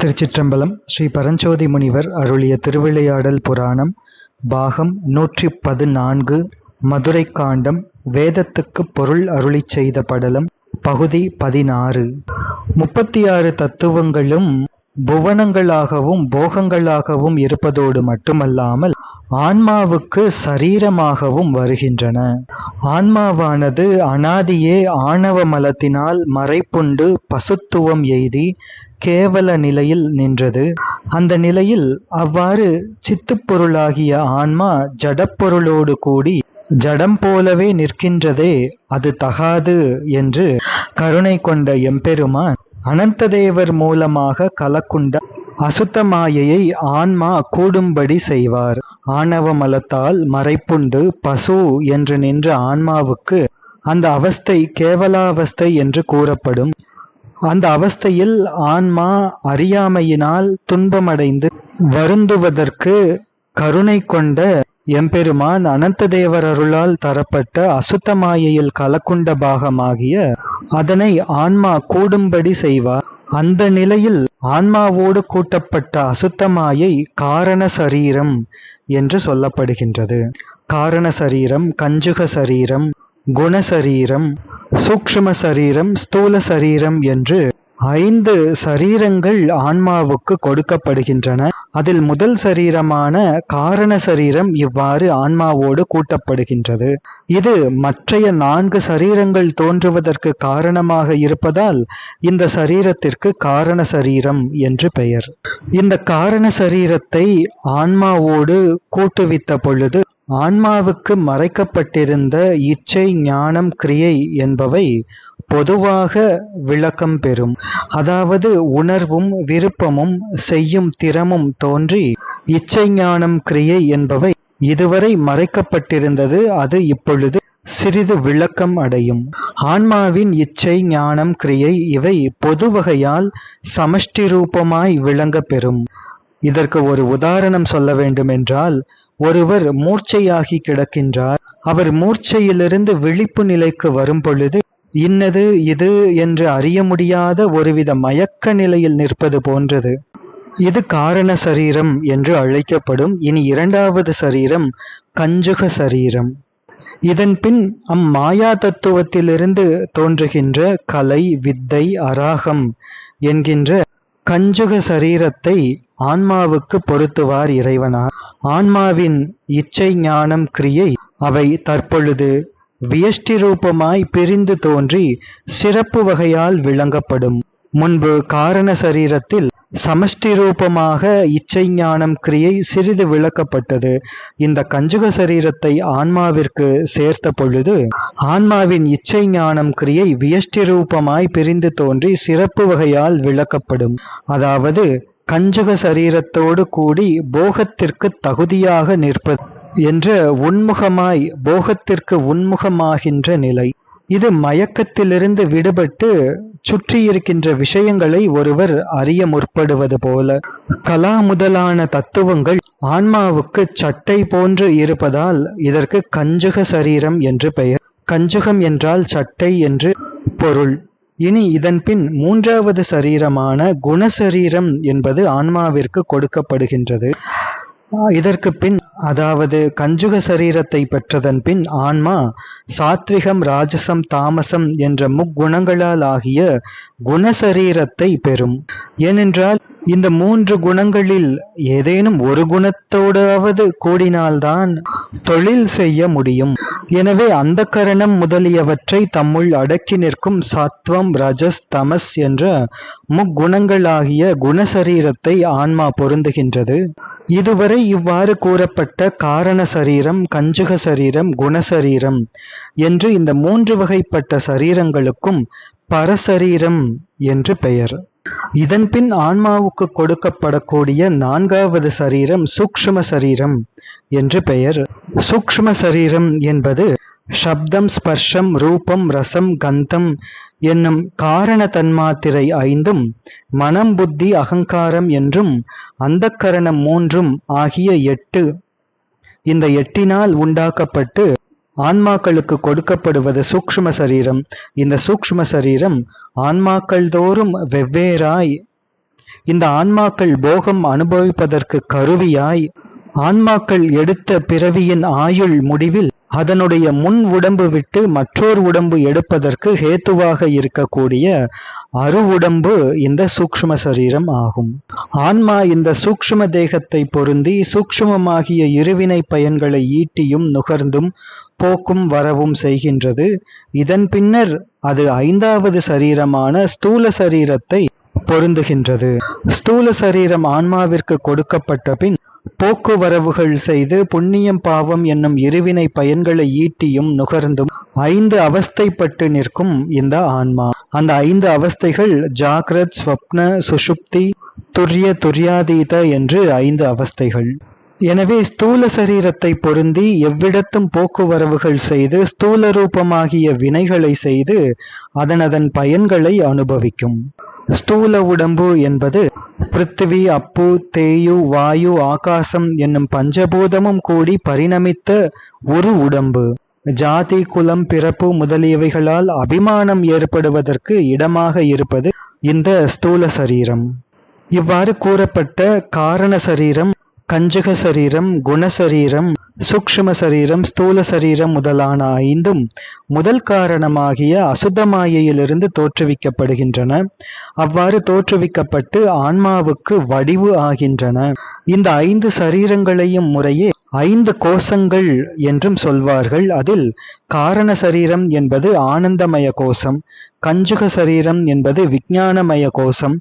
திருச்சிற்றம்பலம் ஸ்ரீ பரஞ்சோதி முனிவர் அருளிய திருவிளையாடல் புராணம் பாகம் நூற்றி பதினான்கு மதுரை காண்டம் வேதத்துக்கு பொருள் அருளிச் செய்த படலம் பகுதி பதினாறு. முப்பத்தி ஆறு தத்துவங்களும் புவனங்களாகவும் போகங்களாகவும் இருப்பதோடு மட்டுமல்லாமல் ஆன்மாவுக்கு சரீரமாகவும் வருகின்றன. ஆன்மாவானது அனாதியே ஆணவ மலத்தினால் மறைப்புண்டு பசுத்துவம் எய்தி கேவல நிலையில் நின்றது. அந்த நிலையில் அவ்வாறு சித்துப்பொருளாகிய ஆன்மா ஜடப்பொருளோடு கூடி ஜடம் போலவே நிற்கின்றதே அது தகாது என்று கருணை கொண்ட எம்பெருமான் அனந்ததேவர் மூலமாக கலக்குண்ட அசுத்த மாயையை ஆன்மா கூடும்படி செய்வார். ஆணவ மலத்தால் மறைப்புண்டு பசு என்று நின்ற ஆன்மாவுக்கு அந்த அவஸ்தை கேவலாவஸ்தை என்று கூறப்படும். அந்த அவஸ்தையில் ஆன்மா அறியாமையினால் துன்பமடைந்து வருந்துவதற்கு கருணை கொண்ட எம்பெருமான் அனந்ததேவர் அருளால் தரப்பட்ட அசுத்தமாயையில் கலக்குண்ட பாகமாகிய அதனை ஆன்மா கூடும்படி செய்வார். அந்த நிலையில் ஆன்மாவோடு கூட்டப்பட்ட அசுத்தமாயை காரண சரீரம் என்று சொல்லப்படுகின்றது. காரண சரீரம் கஞ்சுக சரீரம் குணசரீரம் சூக்ஷ்ம சரீரம் ஸ்தூல சரீரம் என்று ஐந்து சரீரங்கள் ஆன்மாவுக்கு கொடுக்கப்படுகின்றன. அதில் முதல் சரீரமான காரண சரீரம் இவ்வாறு ஆன்மாவோடு கூட்டப்படுகின்றது. இது மற்றைய நான்கு சரீரங்கள் தோன்றுவதற்கு காரணமாக இருப்பதால் இந்த சரீரத்திற்கு காரண சரீரம் என்று பெயர். இந்த காரண சரீரத்தை ஆன்மாவோடு கூட்டுவித்த பொழுது ஆன்மாவுக்கு மறைக்கப்பட்டிருந்த இச்சை ஞானம் கிரியை என்பவை பொதுவாக விளக்கம் பெறும். அதாவது உணர்வும் விருப்பமும் செய்யும் திறமும் தோன்றி இச்சை ஞானம் கிரியை என்பவை இதுவரை மறைக்கப்பட்டிருந்தது அது இப்பொழுது சிறிது விளக்கம் அடையும். ஆன்மாவின் இச்சை ஞானம் கிரியை இவை பொது வகையால் சமஷ்டி ரூபமாய் விளங்க பெறும். இதற்கு ஒரு உதாரணம் சொல்ல வேண்டுமென்றால் ஒருவர் மூர்ச்சையாகி கிடக்கின்றார். அவர் மூர்ச்சையிலிருந்து விழிப்பு நிலைக்கு வரும் பொழுது இன்னது இது என்று அறிய முடியாத ஒருவித மயக்க நிலையில் நிற்பது போன்றது. இது காரண சரீரம் என்று அழைக்கப்படும் இனி இரண்டாவது சரீரம் கஞ்சுக சரீரம் இதன் பின் அம்மாயா தத்துவத்திலிருந்து தோன்றுகின்ற கலை வித்தை அராகம் என்கின்ற கஞ்சுக சரீரத்தை ஆன்மாவுக்கு பொருத்துவார் இறைவனார் ஆன்மாவின் இச்சை ஞானம் கிரியை அவை தற்பொழுது வியஷ்டி ரூபமாய் பிரிந்து தோன்றி சிறப்பு வகையால் விளங்கப்படும். முன்பு காரண சரீரத்தில் சமஷ்டி ரூபமாக இச்சை ஞானம் கிரியை சிறிது விளக்கப்பட்டது. இந்த கஞ்சுக சரீரத்தை ஆன்மாவிற்கு சேர்த்த பொழுது ஆன்மாவின் இச்சை ஞானம் கிரியை வியஷ்டி ரூபமாய் பிரிந்து தோன்றி சிறப்பு வகையால் விளக்கப்படும். அதாவது கஞ்சுக சரீரத்தோடு கூடி போகத்திற்கு தகுதியாக நிற்பது என்ற உன்முகமாய் போகத்திற்கு உன்முகமாகின்ற நிலை. இது மயக்கத்திலிருந்து விடுபட்டு சுற்றியிருக்கின்ற விஷயங்களை ஒருவர் அறிய முற்படுவது போல. கலா முதலான தத்துவங்கள் ஆன்மாவுக்கு சட்டை போன்று இருப்பதால் இதற்கு கஞ்சுக சரீரம் என்று பெயர். கஞ்சுகம் என்றால் சட்டை என்று பொருள். இனி இதன்பின் மூன்றாவது சரீரமான குணசரீரம் என்பது ஆன்மாவிற்கு கொடுக்கப்படுகின்றது. இதற்கு பின் அதாவது கஞ்சுக சரீரத்தை பெற்றதன் பின் ஆன்மா சாத்விகம் ராஜசம் தாமசம் என்ற முக்குணங்களால் ஆகிய குணசரீரத்தை பெறும். ஏனென்றால் இந்த மூன்று குணங்களில் ஏதேனும் ஒரு குணத்தோடாவது கூடினால்தான் தொழில் செய்ய முடியும். எனவே அந்த கரணம் முதலியவற்றை தம்முள் அடக்கி நிற்கும் சாத்வம் ரஜஸ் தமஸ் என்ற முக்குணங்களாகிய குணசரீரத்தை ஆன்மா பொருந்துகின்றது. இதுவரை இவ்வாறு கூறப்பட்ட காரண சரீரம் கஞ்சுக சரீரம் குணசரீரம் என்று இந்த மூன்று வகைப்பட்ட சரீரங்களுக்கும் பரசரீரம் என்று பெயர். இதன்பின் ஆன்மாவுக்கு கொடுக்கப்படக்கூடிய நான்காவது சரீரம் சூக்ஷ்ம சரீரம் என்று பெயர். சூக்ஷ்ம சரீரம் என்பது சப்தம் ஸ்பர்ஷம் ரூபம் ரசம் கந்தம் என்னும் காரண தன்மாத்திரை ஐந்தும் மனம் புத்தி அகங்காரம் என்றும் அந்தக்கரணம் மூன்றும் ஆகிய எட்டு. இந்த எட்டினால் உண்டாக்கப்பட்டு ஆன்மாக்களுக்கு கொடுக்கப்படுவது சூக்ஷ்ம சரீரம். இந்த சூக்ஷ்ம சரீரம் ஆன்மாக்கள் தோறும் வெவ்வேறாய். இந்த ஆன்மாக்கள் போகம் அனுபவிப்பதற்கு கருவியாய். ஆன்மாக்கள் எடுத்த பிறவியின் ஆயுள் முடிவில் அதனுடைய முன் உடம்பு விட்டு மற்றொரு உடம்பு எடுப்பதற்கு ஹேத்துவாக இருக்கக்கூடிய அரு உடம்பு இந்த சூக்ஷ்ம சரீரம் ஆகும். ஆன்மா இந்த சூக்ஷ்ம தேகத்தை பொருந்தி சூக்ஷ்மமாகிய இருவினை பயன்களை ஈட்டியும் நுகர்ந்தும் போக்கும் வரவும் செய்கின்றது. இதன் பின்னர் அது ஐந்தாவது சரீரமான ஸ்தூல சரீரத்தை பொருந்துகின்றது. ஸ்தூல சரீரம் ஆன்மாவிற்கு கொடுக்கப்பட்ட பின் போக்குவரவுகள் செய்து புண்ணியம் பாவம் என்னும் இருவினை பயன்களை ஈட்டியும் நுகர்ந்தும் ஐந்து அவஸ்தைப்பட்டு நிற்கும் இந்த ஆன்மா. அந்த ஐந்து அவஸ்தைகள் ஜாக்ரத் ஸ்வப்ன சுஷுப்தி துரிய துரியாதீத என்று ஐந்து அவஸ்தைகள். எனவே ஸ்தூல சரீரத்தை பொருந்தி எவ்விடத்தும் போக்குவரவுகள் செய்து ஸ்தூல ரூபமாகிய வினைகளை செய்து அதன் அதன் பயன்களை அனுபவிக்கும். ஸ்தூல உடம்பு என்பது பிருத்திவி அப்பு தேயு வாயு ஆகாசம் என்னும் பஞ்சபூதமும் கூடி பரிணமித்த ஒரு உடம்பு. ஜாதி குலம் பிறப்பு முதலியவைகளால் அபிமானம் ஏற்படுவதற்கு இடமாக இருப்பது இந்த ஸ்தூல சரீரம். இவ்வாறு கூறப்பட்ட காரண சரீரம் கஞ்சக சரீரம் குணசரீரம் சூக்ஷ்ம சரீரம் ஸ்தூல சரீரம் முதலான ஐந்தும் முதல் காரணமாகிய அசுத்தமாயையிலிருந்து தோற்றுவிக்கப்படுகின்றன. அவ்வாறு தோற்றுவிக்கப்பட்டு ஆன்மாவுக்கு வடிவு ஆகின்றன. இந்த ஐந்து சரீரங்களையும் முறையே ஐந்து கோஷங்கள் என்றும் சொல்வார்கள். அதில் காரண சரீரம் என்பது ஆனந்தமய கோஷம் கஞ்சுக சரீரம் என்பது விஞ்ஞானமய கோஷம்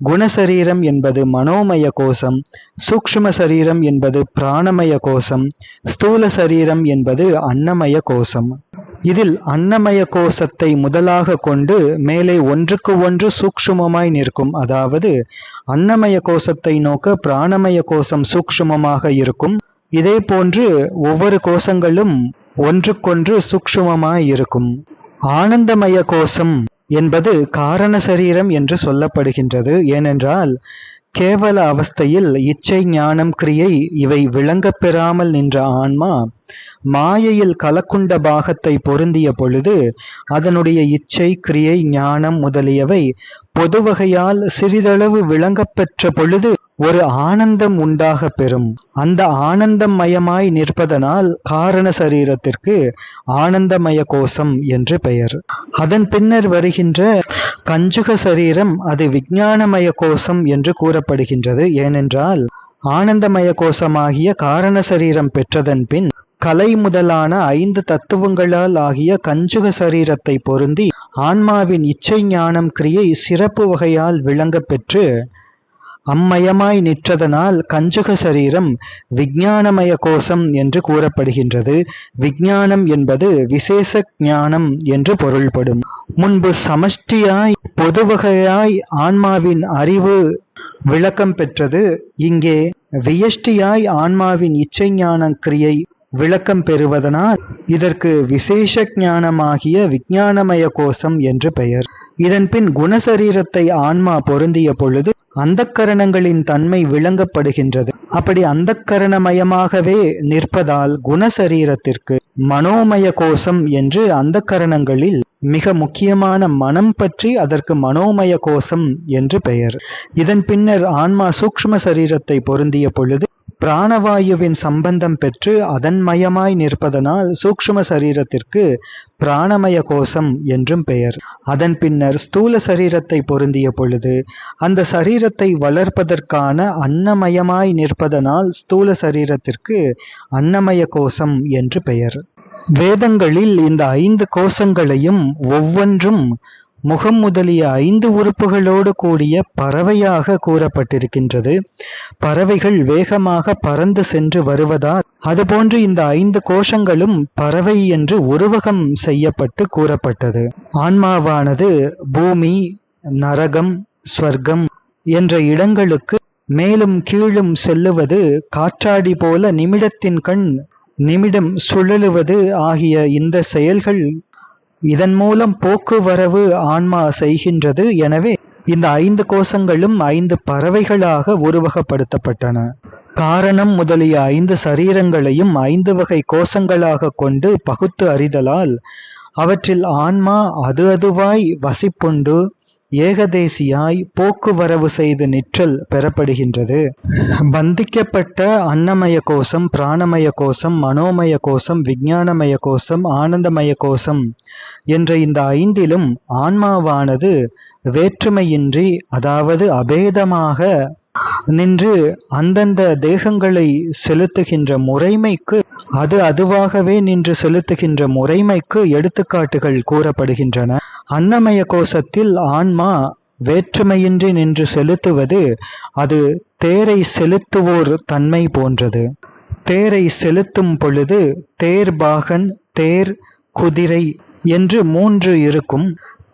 குணசரீரம் என்பது மனோமய கோஷம் சூக்ஷ்ம சரீரம் என்பது பிராணமய கோஷம் ஸ்தூல சரீரம் என்பது அன்னமய கோஷம். இதில் அன்னமய கோஷத்தை முதலாக கொண்டு மேலே ஒன்றுக்கு ஒன்று சூக்ஷ்மமாய் நிற்கும். அதாவது அன்னமய கோஷத்தை நோக்க பிராணமய கோஷம் சூக்ஷ்மமாக இருக்கும். இதே போன்று ஒவ்வொரு கோஷங்களும் ஒன்றுக்கொன்று சூக்ஷ்மமாய் இருக்கும். ஆனந்தமய கோஷம் என்பது காரண சரீரம் என்று சொல்லப்படுகின்றது. ஏனென்றால் கேவல அவஸ்தையில் இச்சை ஞானம் கிரியை இவை விளங்கப் பெறாமல் நின்ற ஆன்மா மாயையில் கலக்குண்ட பாகத்தை பொருந்திய பொழுது அதனுடைய இச்சை கிரியை ஞானம் முதலியவை பொதுவகையால் சிறிதளவு விளங்கப்பெற்ற பொழுது ஒரு ஆனந்தம் உண்டாக பெறும். அந்த ஆனந்தம் மயமாய் நிற்பதனால் காரண சரீரத்திற்கு ஆனந்தமய கோஷம் என்று பெயர். அதன் பின்னர் வருகின்ற கஞ்சுக சரீரம் அது விஞ்ஞானமய கோஷம் என்று கூறப்படுகின்றது. ஏனென்றால் ஆனந்தமய கோஷமாகிய காரண சரீரம் பெற்றதன் பின் கலை முதலான ஐந்து தத்துவங்களால் ஆகிய கஞ்சுக சரீரத்தை பொருந்தி ஆன்மாவின் இச்சை ஞானம் கிரியை சிறப்பு வகையால் விளங்க பெற்று அம்மயமாய் நிற்றதனால் கஞ்சுக சரீரம் விஞ்ஞானமய கோஷம் என்று கூறப்படுகின்றது. விஞ்ஞானம் என்பது விசேஷ ஞானம் என்று பொருள்படும். முன்பு சமஷ்டியாய் பொதுவகையாய் ஆன்மாவின் அறிவு விளக்கம் பெற்றது. இங்கே வியஷ்டியாய் ஆன்மாவின் இச்சை ஞான கிரியை விளக்கம் பெறுவதனால் இதற்கு விசேஷ ஞானமாகிய விஞ்ஞானமய கோஷம் என்று பெயர். இதன்பின் குணசரீரத்தை ஆன்மா பொருந்திய பொழுது அந்த கரணங்களின் தன்மை விளங்கப்படுகின்றது. அப்படி அந்த கரணமயமாகவே நிற்பதால் குணசரீரத்திற்கு மனோமய கோஷம் என்று அந்த கரணங்களில் மிக முக்கியமான மனம் பற்றி அதற்கு மனோமய கோஷம் என்று பெயர். இதன் பின்னர் ஆன்மா சூக்ஷ்ம சரீரத்தை பொருந்திய பொழுது பிராணவாயுவின் சம்பந்தம் பெற்று அதன் மயமாய் நிற்பதனால் சூக்ஷ்ம சரீரத்திற்கு பிராணமய கோஷம் என்றும் பெயர். அதன் பின்னர் ஸ்தூல சரீரத்தை பொருந்திய பொழுது அந்த சரீரத்தை வளர்ப்பதற்கான அன்னமயமாய் நிற்பதனால் ஸ்தூல சரீரத்திற்கு அன்னமய கோஷம் என்று பெயர். வேதங்களில் இந்த ஐந்து கோஷங்களையும் ஒவ்வொன்றும் முகம் முதலிய ஐந்து உறுப்புகளோடு கூடிய பறவையாக கூறப்பட்டிருக்கின்றது. பறவைகள் வேகமாக பறந்து சென்று வருவதால் அதுபோன்று இந்த ஐந்து கோஷங்களும் பறவை என்று உருவகம் செய்யப்பட்டு கூறப்பட்டது. ஆன்மாவானது பூமி நரகம் ஸ்வர்க்கம் என்ற இடங்களுக்கு மேலும் கீழும் செல்லுவது காற்றாடி போல நிமிடத்தின் கண் நிமிடம் சுழலுவது ஆகிய இந்த செயல்கள் இதன் மூலம் போக்குவரவு ஆன்மா செய்கின்றது. எனவே இந்த ஐந்து கோஷங்களும் ஐந்து பறவைகளாக உருவகப்படுத்தப்பட்டன. காரணம் முதலிய ஐந்து சரீரங்களையும் ஐந்து வகை கோஷங்களாக கொண்டு பகுத்து அறிதலால் அவற்றில் ஆன்மா அது அதுவாய் வசிப்புண்டு ஏகதேசியாய் போக்குவரவு செய்து நிற்றல் பெறப்படுகின்றது. பந்திக்கப்பட்ட அன்னமய கோஷம் பிராணமய கோஷம் மனோமய கோஷம் விஞ்ஞானமய கோஷம் ஆனந்தமய கோஷம் என்ற இந்த ஐந்திலும் ஆன்மாவானது வேற்றுமையின்றி அதாவது அபேதமாக நின்று அந்தந்த தேகங்களை செலுத்துகின்ற முறைமைக்கு அது அதுவாகவே நின்று செலுத்துகின்ற முறைமைக்கு எடுத்துக்காட்டுகள் கூறப்படுகின்றன. அன்னமய கோஷத்தில் ஆன்மா வேற்றுமையின்றி நின்று செலுத்துவது அது தேரை செலுத்துவோர் தன்மை போன்றது. தேரை செலுத்தும் பொழுது தேர் பாகன் தேர் குதிரை என்று மூன்று இருக்கும்.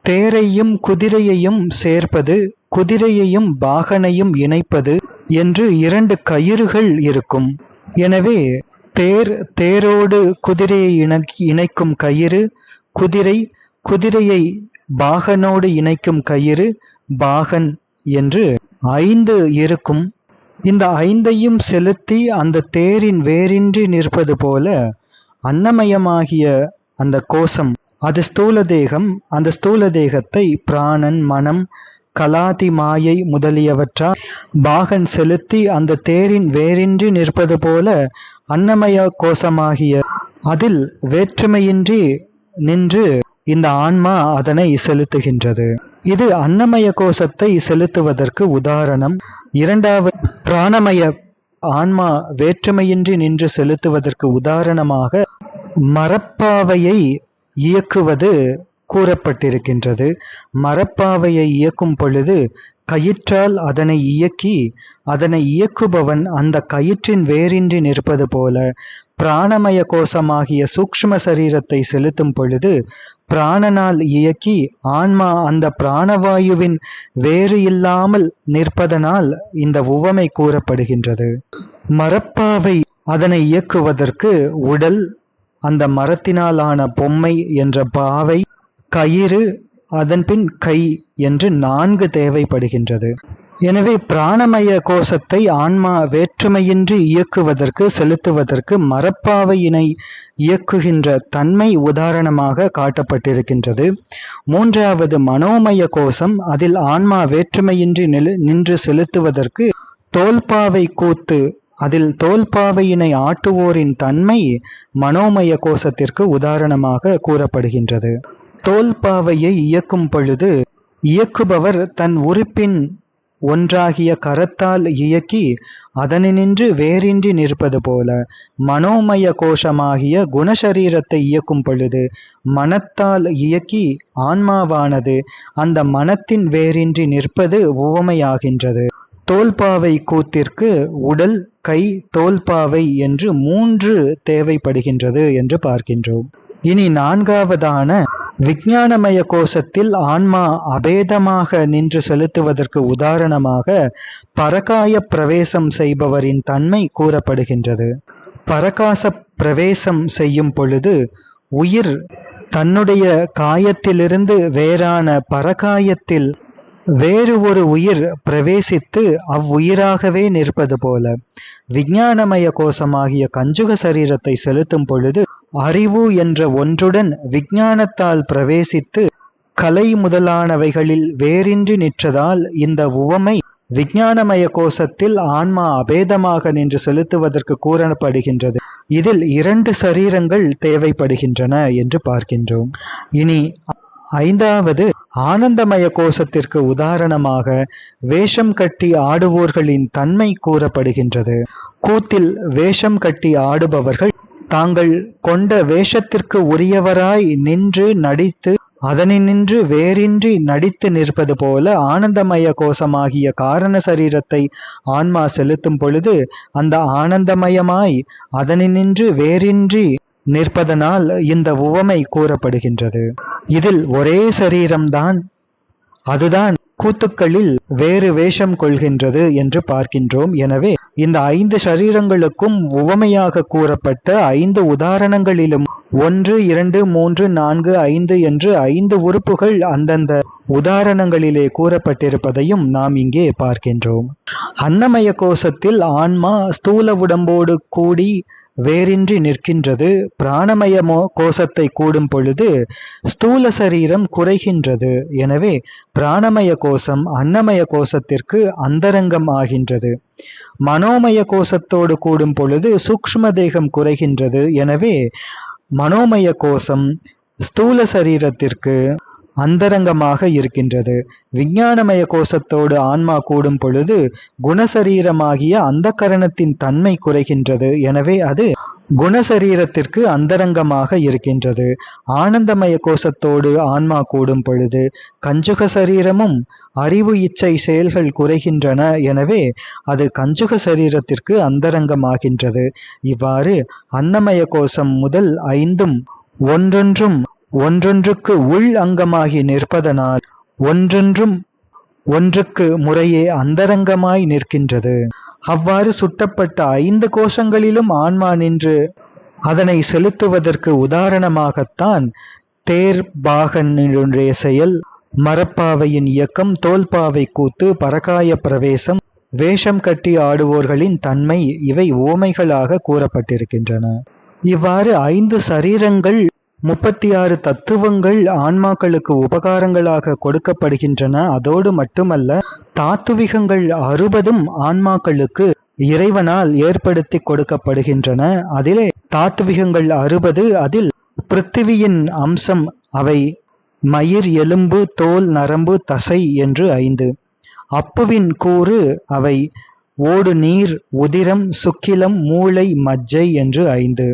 தேரையும் குதிரையையும் சேர்ப்பது குதிரையையும் பாகனையும் இணைப்பது என்று இரண்டு கயிறுகள் இருக்கும். எனவே தேர் தேரோடு குதிரையை இணைக்கும் கயிறு குதிரை குதிரையை பாகனோடு இணைக்கும் கயிறு பாகன் என்று ஐந்து இருக்கும். இந்த ஐந்தையும் செலுத்தி அந்த தேரின் வேரின்றி நிற்பது போல அன்னமயமாகிய அந்த கோஷம் அது ஸ்தூல தேகம் அந்த ஸ்தூல தேகத்தை பிராணன் மனம் கலாதி மாயை முதலியவற்றால் பாகன் செலுத்தி அந்த தேரின் வேரின்றி நிற்பது போல அன்னமய கோஷமாகிய அதில் வேற்றுமையின்றி நின்று இந்த ஆன்மா அதனை செலுத்துகின்றது. இது அன்னமய கோஷத்தை செலுத்துவதற்கு உதாரணம். இரண்டாவது பிராணமய ஆன்மா வேற்றுமையின்றி நின்று செலுத்துவதற்கு உதாரணமாக மரப்பாவையை இயக்குவது கூறப்பட்டிருக்கின்றது. மரப்பாவையை இயக்கும் பொழுது கயிற்றால் அதனை இயக்கி அதனை இயக்குபவன் அந்த கயிற்றின் வேரின்றி நிற்பது போல பிராணமய கோஷமாகிய சூக்ஷ்ம சரீரத்தை செலுத்தும் பொழுது பிராணனால் இயக்கி ஆன்மா அந்த பிராணவாயுவின் வேறு இல்லாமல் நிற்பதனால் இந்த உவமை கூறப்படுகின்றது. மரப்பாவை அதனை இயக்குவதற்கு உடல் அந்த மரத்தினாலான பொம்மை என்ற பாவை கயிறு அதன்பின் கை என்று நான்கு தேவைப்படுகின்றது. எனவே பிராணமய கோஷத்தை ஆன்மா வேற்றுமையின்றி இயக்குவதற்கு செலுத்துவதற்கு மரப்பாவையினை இயக்குகின்ற தன்மை உதாரணமாக காட்டப்பட்டிருக்கின்றது. மூன்றாவது மனோமய கோஷம் அதில் ஆன்மா வேற்றுமையின்றி நின்று செலுத்துவதற்கு தோல்பாவை கூத்து அதில் தோல்பாவையினை ஆட்டுவோரின் தன்மை மனோமய கோஷத்திற்கு உதாரணமாக கூறப்படுகின்றது. தோல்பாவையை இயக்கும் பொழுது இயக்குபவர் தன் உறுப்பின் ஒன்றாகிய கரத்தால் இயக்கி அதனினின்று வேறின்றி நிற்பது போல மனோமய கோஷமாகிய குணசரீரத்தை இயக்கும் பொழுது மனத்தால் இயக்கி ஆன்மாவானது அந்த மனத்தின் வேறின்றி நிற்பது உவமையாகின்றது. தோல்பாவை கூத்திற்கு உடல் கை தோல்பாவை என்று மூன்று தேவைப்படுகின்றது என்று பார்க்கின்றோம். இனி நான்காவதான விஞ்ஞானமய கோஷத்தில் ஆன்மா அபேதமாக நின்று செலுத்துவதற்கு உதாரணமாக பரகாய பிரவேசம் செய்பவரின் தன்மை கூறப்படுகின்றது. பரகாச பிரவேசம் செய்யும் பொழுது உயிர் தன்னுடைய காயத்திலிருந்து வேறான பரகாயத்தில் வேறு ஒரு உயிர் பிரவேசித்து அவ்வுயிராகவே நிற்பது போல. விஞ்ஞானமய கோஷமாகிய கஞ்சுக சரீரத்தை செலுத்தும் பொழுது அறிவு என்ற ஒன்றுடன் விஞ்ஞானத்தால் பிரவேசித்து கலை முதலானவைகளில் வேறின்றி நிற்றதால் இந்த உவமை விஞ்ஞானமய கோஷத்தில் ஆன்மா அபேதமாக நின்று செலுத்துவதற்கு கூறப்படுகின்றது. இதில் இரண்டு சரீரங்கள் தேவைப்படுகின்றன என்று பார்க்கின்றோம். இனி ஐந்தாவது ஆனந்தமய கோஷத்திற்கு உதாரணமாக வேஷம் கட்டி ஆடுவோர்களின் தன்மை கூறப்படுகின்றது. கூத்தில் வேஷம் கட்டி ஆடுபவர்கள் தாங்கள் கொண்ட வேஷத்திற்கு உரியவராய் நின்று நடித்து அதனினின்று வேறின்றி நடித்து நிற்பது போல ஆனந்தமய கோஷமாகிய காரண சரீரத்தை ஆன்மா செலுத்தும் பொழுது அந்த ஆனந்தமயமாய் அதனினின்று வேறின்றி நிற்பதனால் இந்த உவமை கூறப்படுகின்றது. இதில் ஒரே சரீரம்தான். அதுதான் கூத்துக்களில் வேறு வேஷம் கொள்கின்றது என்று பார்க்கின்றோம். எனவே இந்த ஐந்து சரீரங்களுக்கும் உவமையாக கூறப்பட்ட ஐந்து உதாரணங்களிலும் ஒன்று இரண்டு மூன்று நான்கு ஐந்து என்று ஐந்து உறுப்புகள் அந்தந்த உதாரணங்களிலே கூறப்பட்டிருப்பதையும் நாம் இங்கே பார்க்கின்றோம். அன்னமய கோஷத்தில் ஆன்மா ஸ்தூல உடம்போடு கூடி வேறின்றி நிற்கின்றது. பிராணமயமோ கோஷத்தை கூடும் பொழுது ஸ்தூல சரீரம் குறைகின்றது. எனவே பிராணமய கோஷம் அன்னமய கோஷத்திற்கு அந்தரங்கம் ஆகின்றது. மனோமய கோஷத்தோடு கூடும் பொழுது சூக்ஷ்ம தேகம் குறைகின்றது. எனவே மனோமய கோஷம் ஸ்தூல சரீரத்திற்கு அந்தரங்கமாக இருக்கின்றது. விஞ்ஞானமய கோஷத்தோடு ஆன்மா கூடும் பொழுது குணசரீரமாகிய அந்த கரணத்தின் தன்மை குறைகின்றது. எனவே அது குணசரீரத்திற்கு அந்தரங்கமாக இருக்கின்றது. ஆனந்தமய கோஷத்தோடு ஆன்மா கூடும் பொழுது கஞ்சுக சரீரமும் அறிவு இச்சை செயல்கள் குறைகின்றன. எனவே அது கஞ்சுக சரீரத்திற்கு அந்தரங்கமாகின்றது. இவ்வாறு அன்னமய கோஷம் முதல் ஐந்தும் ஒன்றொன்றும் ஒன்றொன்றுக்கு உள் அங்கமாகி நிற்பதனால் ஒன்றொன்றும் ஒன்றுக்கு முறையே அந்தரங்கமாய் நிற்கின்றது. அவ்வாறு சுட்டப்பட்ட ஐந்து கோஷங்களிலும் ஆன்மா நின்று அதனை செலுத்துவதற்கு உதாரணமாகத்தான் தேர் பாகனுடைய செயல் மரப்பாவையின் இயக்கம் தோல்பாவை கூத்து பரகாய பிரவேசம் வேஷம் கட்டி ஆடுவோர்களின் தன்மை இவை ஓமைகளாக கூறப்பட்டிருக்கின்றன. இவ்வாறு ஐந்து சரீரங்கள் முப்பத்தி ஆறு தத்துவங்கள் ஆன்மாக்களுக்கு உபகாரங்களாக கொடுக்கப்படுகின்றன. அதோடு மட்டுமல்ல தாத்துவிகங்கள் அறுபதும் ஆன்மாக்களுக்கு இறைவனால் ஏற்படுத்தி கொடுக்கப்படுகின்றன. அதிலே தாத்துவிகங்கள் அறுபது அதில் பிருத்திவியின் அம்சம் அவை மயிர் எலும்பு தோல் நரம்பு தசை என்று ஐந்து. அப்புவின் கூறு அவை ஓடு நீர் உதிரம் சுக்கிலம் மூளை மஜ்ஜை என்று ஐந்து.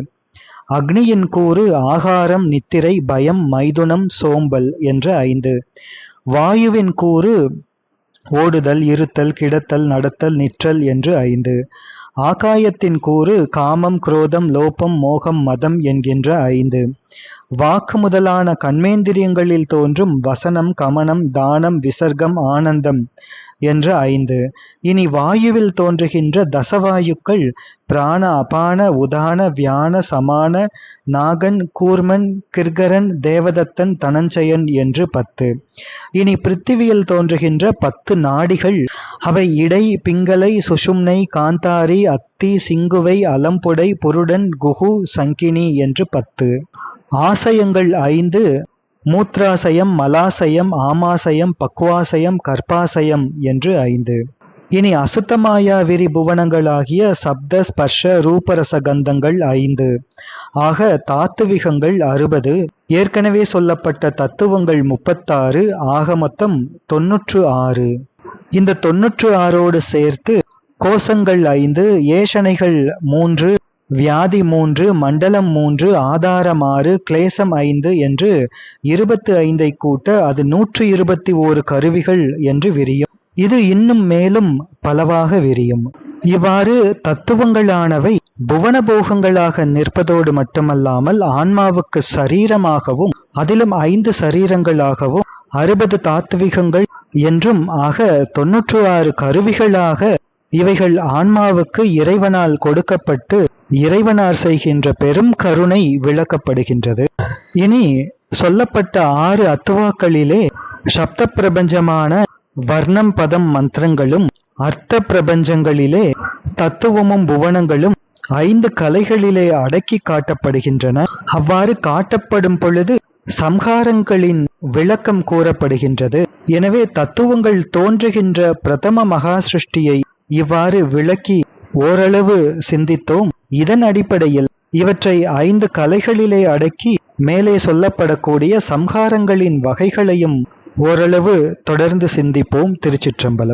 அக்னியின் கூறு ஆகாரம் நித்திரை பயம் மைதுனம் சோம்பல் என்ற ஐந்து. வாயுவின் கூறு ஓடுதல் இருத்தல் கிடத்தல் நடத்தல் நிற்றல் என்று ஐந்து. ஆகாயத்தின் கூறு காமம் குரோதம் லோபம் மோகம் மதம் என்கின்ற ஐந்து. வாக்கு முதலான கண்மேந்திரியங்களில் தோன்றும் வசனம் கமனம் தானம் விசர்க்கம் ஆனந்தம். என்ற ஐந்து இனி வாயுவில் தோன்றுகின்ற தசவாயுக்கள் பிராண அபான உதான வியான சமான நாகன் கூர்மன் கிர்கரன் தேவதத்தன் தனஞ்சயன் என்று பத்து. இனி பிருத்திவியில் தோன்றுகின்ற பத்து நாடிகள் அவை இடை பிங்களை சுஷும்னை காந்தாரி அத்தி சிங்குவை அலம்புடை புருடன் குகு சங்கினி என்று பத்து. ஆசயங்கள் ஐந்து மூத்ராசயம் மலாசயம் ஆமாசயம் பக்வாசயம் கர்ப்பாசயம் என்று ஐந்து. இனி அசுத்தமாயா விரி புவனங்களாகிய சப்த ஸ்பர்ஷ ரூபரச கந்தங்கள் ஐந்து. ஆக தாத்துவிகங்கள் அறுபது ஏற்கனவே சொல்லப்பட்ட தத்துவங்கள் முப்பத்தாறு ஆக மொத்தம் தொன்னூற்று ஆறு. இந்த தொன்னூற்று ஆறோடு சேர்த்து கோஷங்கள் ஐந்து ஏஷனைகள் மூன்று வியாதி மூன்று மண்டலம் மூன்று ஆதாரம் ஆறு கிளேசம் ஐந்து என்று இருபத்து ஐந்தை கூட்ட அது நூற்று இருபத்தி ஓரு கருவிகள் என்று விரியும். இது இன்னும் மேலும் பலவாக விரியும். இவ்வாறு தத்துவங்களானவை புவனபோகங்களாக நிற்பதோடு மட்டுமல்லாமல் ஆன்மாவுக்கு சரீரமாகவும் அதிலும் ஐந்து சரீரங்களாகவும் அறுபது தாத்விகங்கள் என்றும் ஆக தொன்னூற்று ஆறு கருவிகளாக இவைகள் ஆன்மாவுக்கு இறைவனால் கொடுக்கப்பட்டு இறைவனார் செய்கின்ற பெரும் கருணை விளக்கப்படுகின்றது. இனி சொல்லப்பட்ட ஆறு அத்துவாக்களிலே சப்த பிரபஞ்சமான வர்ணம் பதம் மந்திரங்களும் அர்த்த பிரபஞ்சங்களிலே தத்துவமும் புவனங்களும் ஐந்து கலைகளிலே அடக்கி காட்டப்படுகின்றன. அவ்வாறு காட்டப்படும் பொழுது சம்ஹாரங்களின் விளக்கம் கூறப்படுகின்றது. எனவே தத்துவங்கள் தோன்றுகின்ற பிரதம மகா சிருஷ்டியை இவ்வாறு விளக்கி ஓரளவு சிந்தித்தோம். இதன் அடிப்படையில் இவற்றை ஐந்து கலைகளிலே அடக்கி மேலே சொல்லப்படக்கூடிய சம்ஹாரங்களின் வகைகளையும் ஓரளவு தொடர்ந்து சிந்திப்போம் திருச்சிற்றம்பலம்.